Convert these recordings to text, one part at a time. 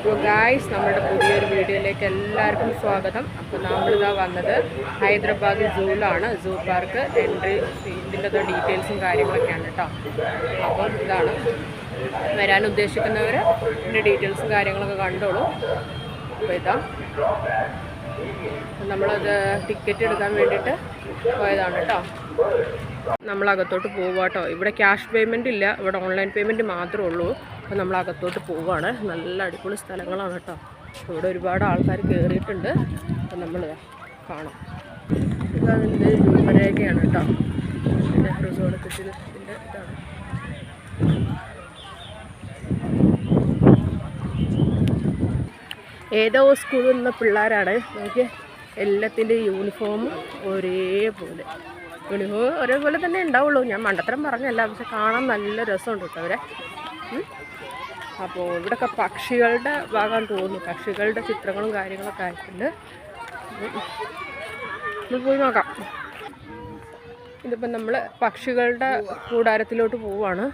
അപ്പോൾ ഗായ്സ് നമ്മുടെ പുതിയൊരു വീഡിയോയിലേക്ക് എല്ലാവർക്കും സ്വാഗതം. അപ്പോൾ നമ്മളിതാ വന്നത് ഹൈദരാബാദ് സൂവിലാണ്. സൂ പാർക്ക് എൻട്രി ഇതിന്റെ ഡീറ്റെയിൽസും കാര്യങ്ങളൊക്കെയാണ് കേട്ടോ. അപ്പോൾ ഇതാണ് വരാൻ ഉദ്ദേശിക്കുന്നവർ ഇതിന്റെ ഡീറ്റെയിൽസും കാര്യങ്ങളൊക്കെ കണ്ടോളൂ. അപ്പോൾ ഇതാ. നമ്മളത് ടിക്കറ്റ് എടുക്കാൻ വേണ്ടിയിട്ട് പോയതാണ് കേട്ടോ നമ്മളകത്തോട്ട് പോവുക കേട്ടോ ഇവിടെ ക്യാഷ് പേയ്മെന്റ് ഇല്ല. ഇവിടെ ഓൺലൈൻ പേയ്മെന്റ് മാത്രമേ ഉള്ളൂ. അപ്പോൾ നമ്മൾ അകത്തോട്ട് പോവുകയാണ് നല്ല അടിപൊളി സ്ഥലങ്ങളാണ് കേട്ടോ ഇവിടെ ഒരുപാട് ആൾക്കാർ കയറിയിട്ടുണ്ട് അപ്പം നമ്മൾ കാണാം. ഇതതിന്റെ രൂപരേഖയാണ് കേട്ടോ റിസോർട്ട് സോളത്തിന്റെ ഇതാണ് ഏതോ സ്കൂളിൽ നിന്ന പിള്ളേരാണ്. നോക്കിയേ എല്ലാത്തിന്റെ യൂണിഫോമും ഒരേപോലെ. യൂണിഫോം ഒരേപോലെ തന്നെ ഉണ്ടാവുള്ളൂ. ഞാൻ മണ്ടത്തരം പറഞ്ഞല്ല പക്ഷെ കാണാൻ നല്ല രസമുണ്ട് കേട്ടോ അവരെ. ഇവിടെ അപ്പോൾ ഇവിടെയൊക്കെ പക്ഷികളുടെ ഭാഗം തോന്നുന്നു. പക്ഷികളുടെ ചിത്രങ്ങളും കാര്യങ്ങളൊക്കെ ആയിട്ടുണ്ട്. പോയി നോക്കാം. ഇതിപ്പം നമ്മൾ പക്ഷികളുടെ കൂടാരത്തിലോട്ട് പോവാണ്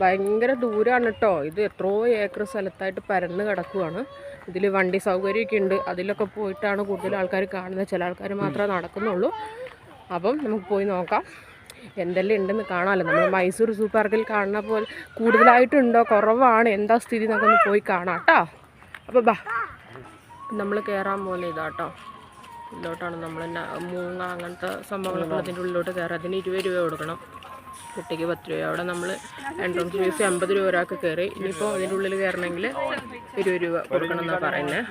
ഭയങ്കര ദൂരമാണ് കേട്ടോ ഇത് എത്രയോ ഏക്കർ സ്ഥലത്തായിട്ട് പരന്ന് കിടക്കുവാണ്. ഇതിൽ വണ്ടി സൗകര്യമൊക്കെ ഉണ്ട്. അതിലൊക്കെ പോയിട്ടാണ് കൂടുതൽ ആൾക്കാർ കാണുന്നത്. ചില ആൾക്കാർ മാത്രമേ നടക്കുന്നുള്ളൂ. അപ്പം നമുക്ക് പോയി നോക്കാം. എന്തെല്ലാം ഉണ്ടെന്ന് കാണാമല്ലോ. നമ്മൾ മൈസൂർ സൂ പാർക്കിൽ കാണുന്ന പോലെ കൂടുതലായിട്ടുണ്ടോ? കുറവാണ്. എന്താ സ്ഥിതി എന്നൊക്കെ ഒന്ന് പോയി കാണാം കേട്ടോ അപ്പോൾ ബാ നമ്മൾ കയറാൻ പോകുന്ന ഇതാട്ടോ ഇതിലോട്ടാണ് നമ്മൾ മൂങ്ങ അങ്ങനത്തെ സംഭവങ്ങളൊക്കെ അതിന്റെ ഉള്ളിലോട്ട് കയറുക അതിന് ഇരുപത് രൂപ കൊടുക്കണം. കുട്ടിക്ക് പത്ത് രൂപ. അവിടെ നമ്മൾ എൻട്രൻസ് ഫീസ് അമ്പത് രൂപ ഒരാൾക്ക് കയറി ഇനിയിപ്പോൾ അതിന്റെ ഉള്ളിൽ കയറണമെങ്കിൽ ഇരുപത് രൂപ കൊടുക്കണം എന്നാണ് പറയുന്നത്